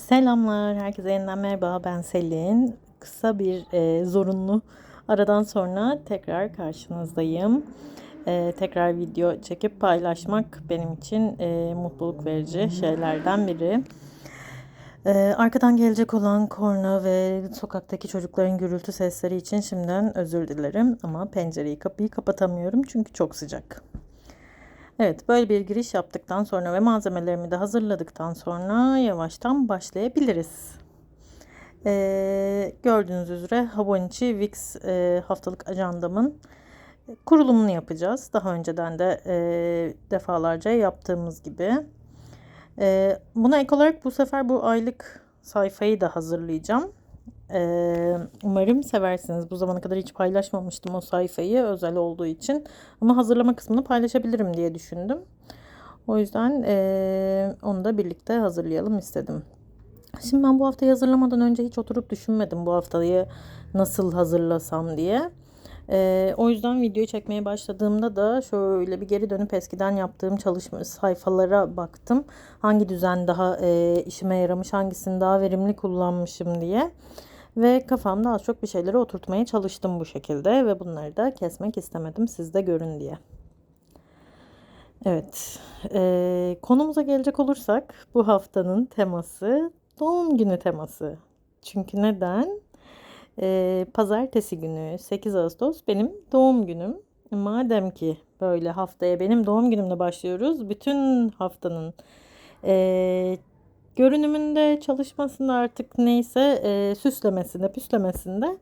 Selamlar, herkese yeniden merhaba. Ben Selin. Kısa bir e, zorunlu aradan sonra tekrar karşınızdayım. E, tekrar video çekip paylaşmak benim için e, mutluluk verici şeylerden biri. E, arkadan gelecek olan korna ve sokaktaki çocukların gürültü sesleri için şimdiden özür dilerim. Ama pencereyi kapıyı kapatamıyorum çünkü çok sıcak. Evet, böyle bir giriş yaptıktan sonra ve malzemelerimi de hazırladıktan sonra yavaştan başlayabiliriz. Ee, gördüğünüz üzere Habonichi Wix e, haftalık ajandamın kurulumunu yapacağız. Daha önceden de e, defalarca yaptığımız gibi. E, buna ek olarak bu sefer bu aylık sayfayı da hazırlayacağım. Ee, umarım seversiniz. Bu zamana kadar hiç paylaşmamıştım o sayfayı özel olduğu için. Ama hazırlama kısmını paylaşabilirim diye düşündüm. O yüzden e, onu da birlikte hazırlayalım istedim. Şimdi ben bu haftayı hazırlamadan önce hiç oturup düşünmedim bu haftayı nasıl hazırlasam diye. Ee, o yüzden videoyu çekmeye başladığımda da şöyle bir geri dönüp eskiden yaptığım çalışma sayfalara baktım. Hangi düzen daha e, işime yaramış, hangisini daha verimli kullanmışım diye. Ve kafamda az çok bir şeyleri oturtmaya çalıştım bu şekilde ve bunları da kesmek istemedim siz de görün diye. Evet, e, konumuza gelecek olursak bu haftanın teması doğum günü teması. Çünkü neden? E, pazartesi günü 8 Ağustos benim doğum günüm. Madem ki böyle haftaya benim doğum günümle başlıyoruz, bütün haftanın e, görünümünde, çalışmasında artık neyse e, süslemesinde, püslemesinde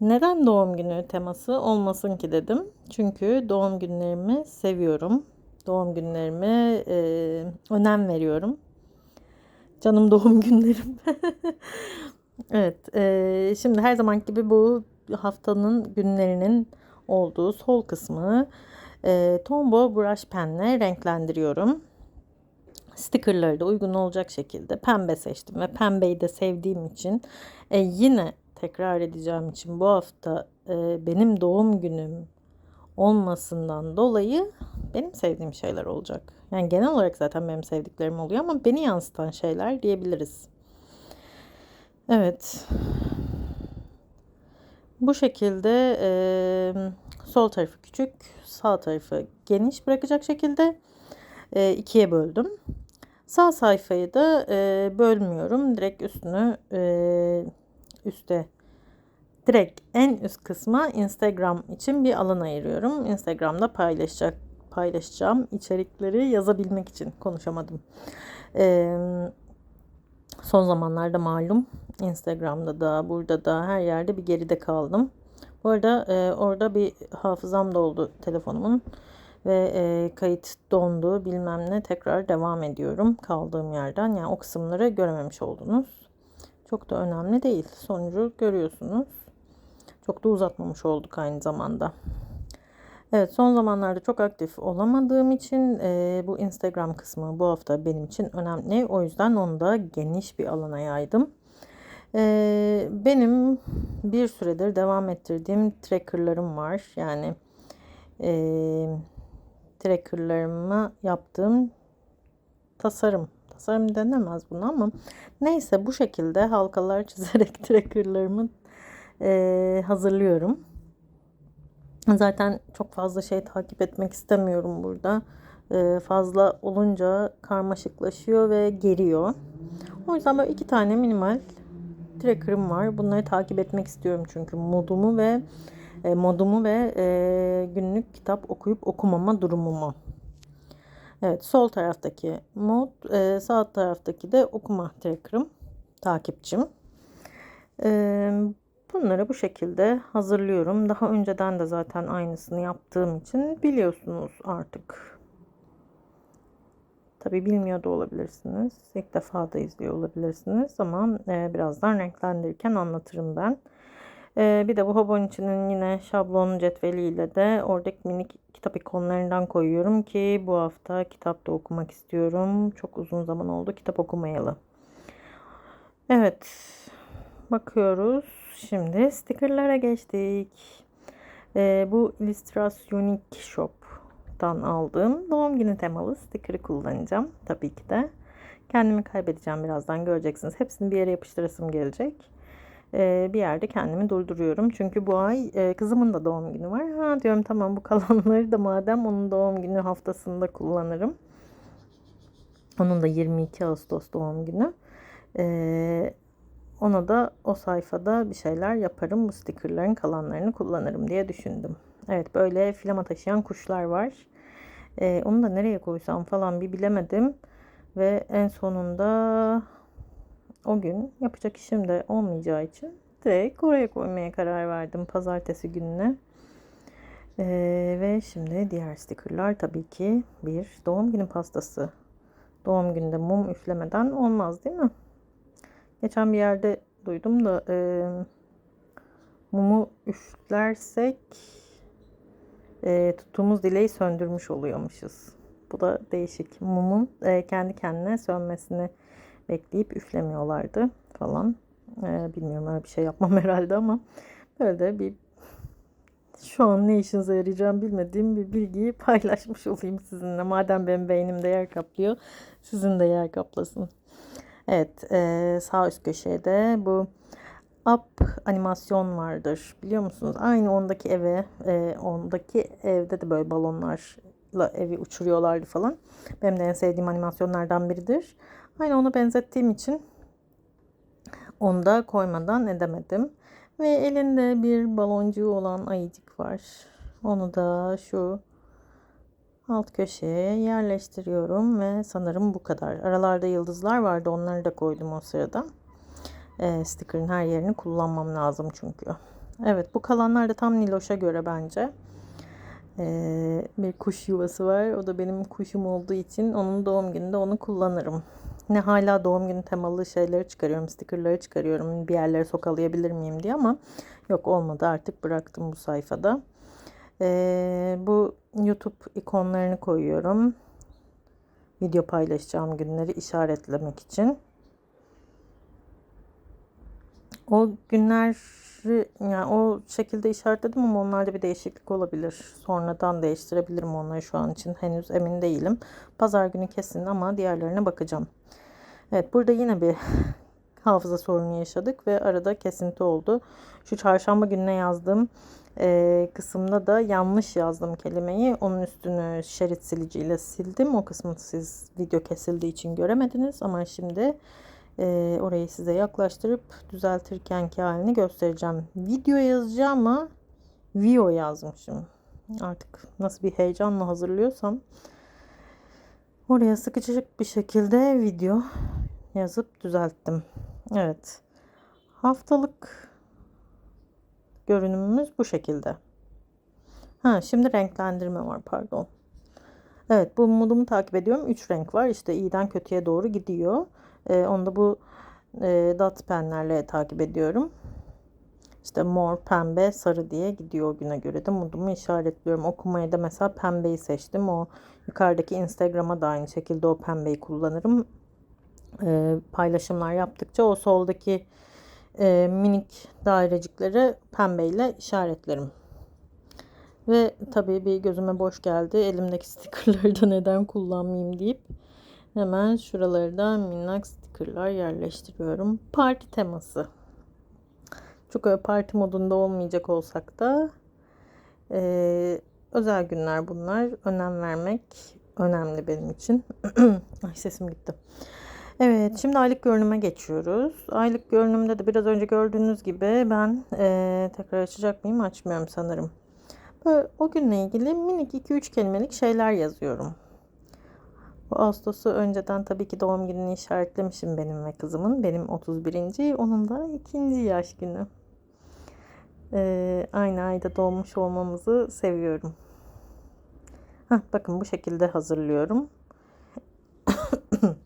neden doğum günü teması olmasın ki dedim. Çünkü doğum günlerimi seviyorum. Doğum günlerime e, önem veriyorum. Canım doğum günlerim. evet, e, şimdi her zaman gibi bu haftanın günlerinin olduğu sol kısmı e, Tombow Brush Pen'le renklendiriyorum stickerları da uygun olacak şekilde pembe seçtim ve pembeyi de sevdiğim için e, yine tekrar edeceğim için bu hafta e, benim doğum günüm olmasından dolayı benim sevdiğim şeyler olacak. Yani genel olarak zaten benim sevdiklerim oluyor ama beni yansıtan şeyler diyebiliriz. Evet. Bu şekilde e, sol tarafı küçük, sağ tarafı geniş bırakacak şekilde e, ikiye böldüm. Sağ sayfayı da e, bölmüyorum. Direkt üstünü e, üste direkt en üst kısma Instagram için bir alan ayırıyorum. Instagram'da paylaşacak paylaşacağım içerikleri yazabilmek için konuşamadım. E, son zamanlarda malum Instagram'da da burada da her yerde bir geride kaldım. Bu arada e, orada bir hafızam doldu telefonumun ve e, kayıt dondu bilmem ne tekrar devam ediyorum kaldığım yerden. Yani o kısımları görememiş oldunuz. Çok da önemli değil. Sonucu görüyorsunuz. Çok da uzatmamış olduk aynı zamanda. Evet son zamanlarda çok aktif olamadığım için e, bu Instagram kısmı bu hafta benim için önemli. O yüzden onu da geniş bir alana yaydım. E, benim bir süredir devam ettirdiğim trackerlarım var. Yani e, trackerlarıma yaptığım tasarım. Tasarım denemez bunu ama neyse bu şekilde halkalar çizerek trackerlarımı e, hazırlıyorum. Zaten çok fazla şey takip etmek istemiyorum burada. E, fazla olunca karmaşıklaşıyor ve geriyor. O yüzden böyle iki tane minimal tracker'ım var. Bunları takip etmek istiyorum çünkü modumu ve e, modumu ve e, günlük kitap okuyup okumama durumumu. Evet sol taraftaki mod e, sağ taraftaki de okuma tracker'ım takipçim. E, bunları bu şekilde hazırlıyorum. Daha önceden de zaten aynısını yaptığım için biliyorsunuz artık. Tabi bilmiyor da olabilirsiniz. İlk defa da izliyor olabilirsiniz ama e, birazdan renklendirirken anlatırım ben. Ee, bir de bu Hobonichi'nin yine şablon cetveliyle de oradaki minik kitap ikonlarından koyuyorum ki bu hafta kitap da okumak istiyorum. Çok uzun zaman oldu kitap okumayalı. Evet. Bakıyoruz. Şimdi stickerlara geçtik. Ee, bu Illustrationik Shop'tan aldığım doğum günü temalı sticker'ı kullanacağım. Tabii ki de. Kendimi kaybedeceğim birazdan göreceksiniz. Hepsini bir yere yapıştırasım gelecek. Ee, bir yerde kendimi durduruyorum. Çünkü bu ay e, kızımın da doğum günü var. Ha diyorum tamam bu kalanları da madem onun doğum günü haftasında kullanırım. Onun da 22 Ağustos doğum günü. Ee, ona da o sayfada bir şeyler yaparım. Bu stickerların kalanlarını kullanırım diye düşündüm. Evet böyle filama taşıyan kuşlar var. Ee, onu da nereye koysam falan bir bilemedim. Ve en sonunda o gün yapacak işim de olmayacağı için direkt oraya koymaya karar verdim pazartesi gününe. Ee, ve şimdi diğer stickerlar tabii ki bir doğum günü pastası. Doğum gününde mum üflemeden olmaz değil mi? Geçen bir yerde duydum da e, mumu üflersek e, tuttuğumuz dileği söndürmüş oluyormuşuz. Bu da değişik. Mumun e, kendi kendine sönmesini bekleyip üflemiyorlardı falan. E, bilmiyorum öyle bir şey yapmam herhalde ama böyle de bir şu an ne işinize yarayacağım bilmediğim bir bilgiyi paylaşmış olayım sizinle. Madem benim beynimde yer kaplıyor, sizin de yer kaplasın. Evet, e, sağ üst köşede bu up animasyon vardır. Biliyor musunuz? Aynı ondaki eve, e, ondaki evde de böyle balonlarla evi uçuruyorlardı falan. Benim de en sevdiğim animasyonlardan biridir. Aynı ona benzettiğim için onu da koymadan edemedim. Ve elinde bir baloncuğu olan ayıcık var. Onu da şu alt köşeye yerleştiriyorum ve sanırım bu kadar. Aralarda yıldızlar vardı onları da koydum o sırada. E, sticker'ın her yerini kullanmam lazım çünkü. Evet bu kalanlar da tam Niloş'a göre bence. E, bir kuş yuvası var. O da benim kuşum olduğu için onun doğum gününde onu kullanırım. Ne hala doğum günü temalı şeyleri çıkarıyorum, stickerları çıkarıyorum. Bir yerlere sokalayabilir miyim diye ama yok olmadı artık bıraktım bu sayfada. Ee, bu YouTube ikonlarını koyuyorum. Video paylaşacağım günleri işaretlemek için. O günler yani o şekilde işaretledim ama onlarda bir değişiklik olabilir. Sonradan değiştirebilirim onları şu an için. Henüz emin değilim. Pazar günü kesin ama diğerlerine bakacağım. Evet burada yine bir hafıza sorunu yaşadık ve arada kesinti oldu. Şu çarşamba gününe yazdığım e, kısımda da yanlış yazdım kelimeyi. Onun üstünü şerit siliciyle sildim. O kısmı siz video kesildiği için göremediniz ama şimdi e, orayı size yaklaştırıp düzeltirkenki halini göstereceğim. Video yazacağım ama video yazmışım. Artık nasıl bir heyecanla hazırlıyorsam oraya sıkışık bir şekilde video yazıp düzelttim. Evet. Haftalık görünümümüz bu şekilde. Ha, şimdi renklendirme var pardon. Evet bu modumu takip ediyorum. 3 renk var. İşte iyiden kötüye doğru gidiyor. Ee, onu da bu e, dot penlerle takip ediyorum. İşte mor, pembe, sarı diye gidiyor güne göre de modumu işaretliyorum. Okumaya da mesela pembeyi seçtim. O yukarıdaki Instagram'a da aynı şekilde o pembeyi kullanırım. Ee, paylaşımlar yaptıkça o soldaki e, minik dairecikleri pembeyle işaretlerim. Ve tabii bir gözüme boş geldi. Elimdeki stickerları da neden kullanmayayım deyip hemen şuraları da minnak stickerlar yerleştiriyorum. Parti teması. Çok öyle parti modunda olmayacak olsak da e, özel günler bunlar. Önem vermek önemli benim için. Ay sesim gitti. Evet şimdi aylık görünüme geçiyoruz. Aylık görünümde de biraz önce gördüğünüz gibi ben e, tekrar açacak mıyım açmıyorum sanırım. Böyle o günle ilgili minik 2-3 kelimelik şeyler yazıyorum. Bu Ağustos'u önceden tabii ki doğum gününü işaretlemişim benim ve kızımın. Benim 31. Onun da ikinci yaş günü. Ee, aynı ayda doğmuş olmamızı seviyorum. Heh, bakın bu şekilde hazırlıyorum.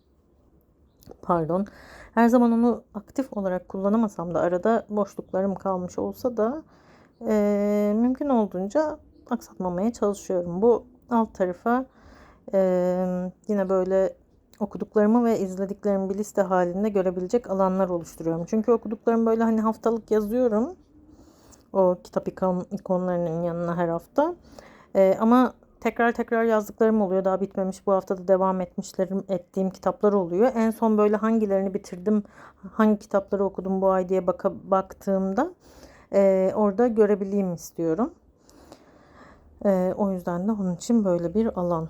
Pardon. Her zaman onu aktif olarak kullanamasam da arada boşluklarım kalmış olsa da e, mümkün olduğunca aksatmamaya çalışıyorum. Bu alt tarafa e, yine böyle okuduklarımı ve izlediklerimi bir liste halinde görebilecek alanlar oluşturuyorum. Çünkü okuduklarımı böyle hani haftalık yazıyorum. O kitap ikon, ikonlarının yanına her hafta. E, ama tekrar tekrar yazdıklarım oluyor. Daha bitmemiş. Bu hafta da devam etmişlerim ettiğim kitaplar oluyor. En son böyle hangilerini bitirdim, hangi kitapları okudum bu ay diye baka, baktığımda e, orada görebileyim istiyorum. E, o yüzden de onun için böyle bir alan.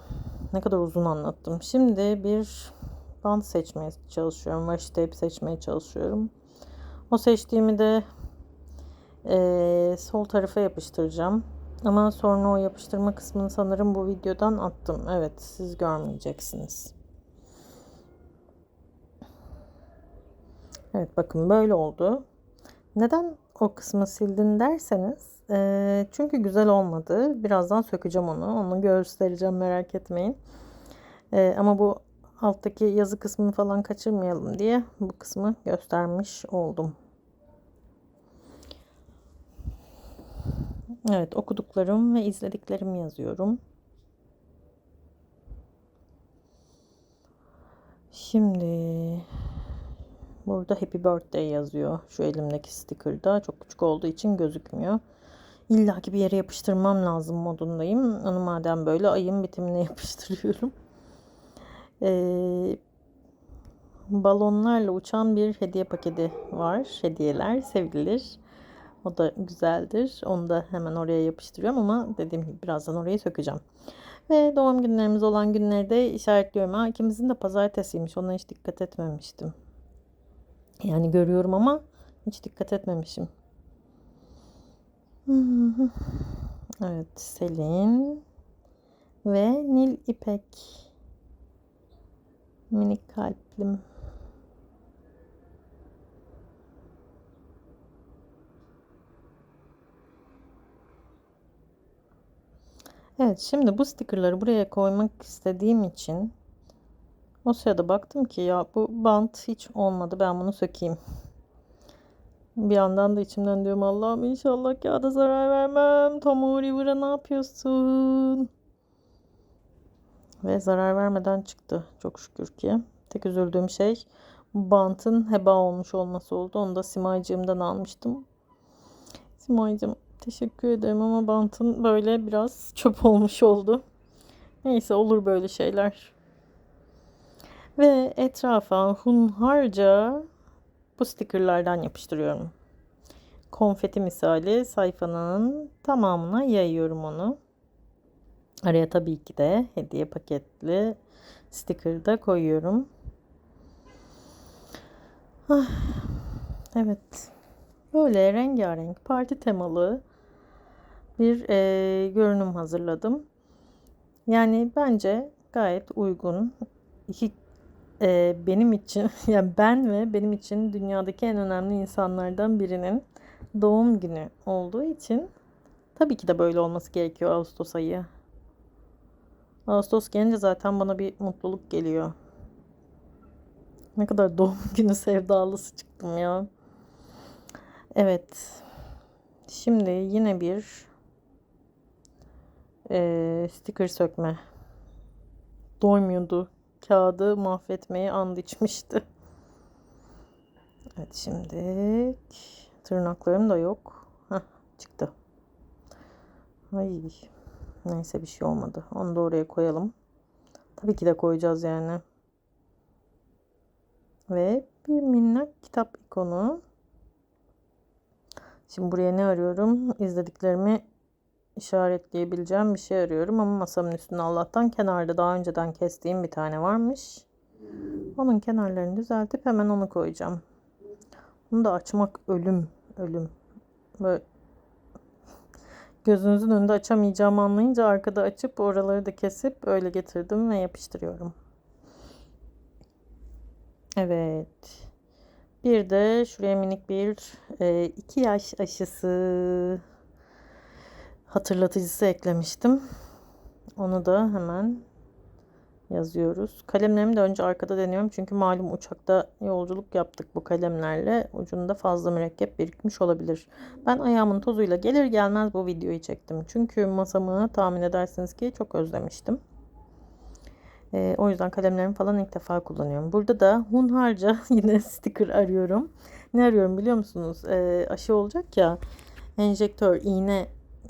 Ne kadar uzun anlattım. Şimdi bir bant seçmeye çalışıyorum. Washi tape seçmeye çalışıyorum. O seçtiğimi de e, sol tarafa yapıştıracağım. Ama sonra o yapıştırma kısmını sanırım bu videodan attım. Evet siz görmeyeceksiniz. Evet bakın böyle oldu. Neden o kısmı sildin derseniz e, çünkü güzel olmadı. Birazdan sökeceğim onu. Onu göstereceğim merak etmeyin. E, ama bu alttaki yazı kısmını falan kaçırmayalım diye bu kısmı göstermiş oldum. Evet okuduklarım ve izlediklerimi yazıyorum. Şimdi burada Happy Birthday yazıyor. Şu elimdeki sticker'da çok küçük olduğu için gözükmüyor. İlla ki bir yere yapıştırmam lazım modundayım. Onu madem böyle ayın bitimine yapıştırıyorum. Ee, balonlarla uçan bir hediye paketi var. Hediyeler sevilir. O da güzeldir. Onu da hemen oraya yapıştırıyorum ama dediğim gibi birazdan orayı sökeceğim. Ve doğum günlerimiz olan günleri de işaretliyorum. Ha, ikimizin de pazartesiymiş. Ona hiç dikkat etmemiştim. Yani görüyorum ama hiç dikkat etmemişim. Evet Selin ve Nil İpek minik kalplim. Evet şimdi bu stickerları buraya koymak istediğim için o sırada baktım ki ya bu bant hiç olmadı ben bunu sökeyim. Bir yandan da içimden diyorum Allah'ım inşallah kağıda zarar vermem. Tom River'a ne yapıyorsun? Ve zarar vermeden çıktı çok şükür ki. Tek üzüldüğüm şey bantın heba olmuş olması oldu. Onu da Simaycığımdan almıştım. Simaycığım teşekkür ederim ama bantın böyle biraz çöp olmuş oldu. Neyse olur böyle şeyler. Ve etrafa hunharca bu stickerlardan yapıştırıyorum. Konfeti misali sayfanın tamamına yayıyorum onu. Araya tabii ki de hediye paketli sticker da koyuyorum. Ah, evet. Böyle rengarenk parti temalı bir e, görünüm hazırladım. Yani bence gayet uygun. İki e, benim için yani ben ve benim için dünyadaki en önemli insanlardan birinin doğum günü olduğu için tabii ki de böyle olması gerekiyor Ağustos ayı. Ağustos gelince zaten bana bir mutluluk geliyor. Ne kadar doğum günü sevdalısı çıktım ya. Evet. Şimdi yine bir e, sticker sökme. Doymuyordu. Kağıdı mahvetmeyi and içmişti. Evet şimdi tırnaklarım da yok. Heh, çıktı. Ay. Neyse bir şey olmadı. Onu da oraya koyalım. Tabii ki de koyacağız yani. Ve bir minnak kitap ikonu. Şimdi buraya ne arıyorum? İzlediklerimi işaretleyebileceğim bir şey arıyorum ama masamın üstünde Allah'tan kenarda daha önceden kestiğim bir tane varmış. Onun kenarlarını düzeltip hemen onu koyacağım. Bunu da açmak ölüm, ölüm. Böyle gözünüzün önünde açamayacağımı anlayınca arkada açıp oraları da kesip öyle getirdim ve yapıştırıyorum. Evet. Bir de şuraya minik bir e, iki yaş aşısı hatırlatıcısı eklemiştim. Onu da hemen yazıyoruz. Kalemlerimi de önce arkada deniyorum. Çünkü malum uçakta yolculuk yaptık bu kalemlerle. Ucunda fazla mürekkep birikmiş olabilir. Ben ayağımın tozuyla gelir gelmez bu videoyu çektim. Çünkü masamı tahmin edersiniz ki çok özlemiştim. E, o yüzden kalemlerimi falan ilk defa kullanıyorum. Burada da hunharca yine sticker arıyorum. Ne arıyorum biliyor musunuz? E, aşı olacak ya enjektör, iğne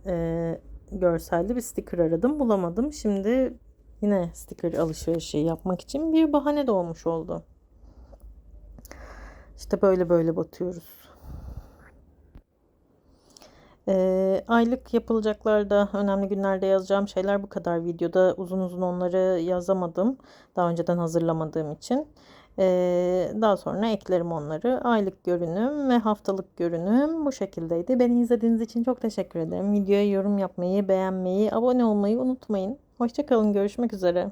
e, görselli bir sticker aradım. Bulamadım. Şimdi yine sticker alışverişi yapmak için bir bahane doğmuş oldu. İşte böyle böyle batıyoruz. Ee, aylık yapılacaklarda önemli günlerde yazacağım şeyler bu kadar. Videoda uzun uzun onları yazamadım. Daha önceden hazırlamadığım için. Daha sonra eklerim onları. Aylık görünüm ve haftalık görünüm bu şekildeydi. Beni izlediğiniz için çok teşekkür ederim. Videoya yorum yapmayı, beğenmeyi, abone olmayı unutmayın. Hoşçakalın, görüşmek üzere.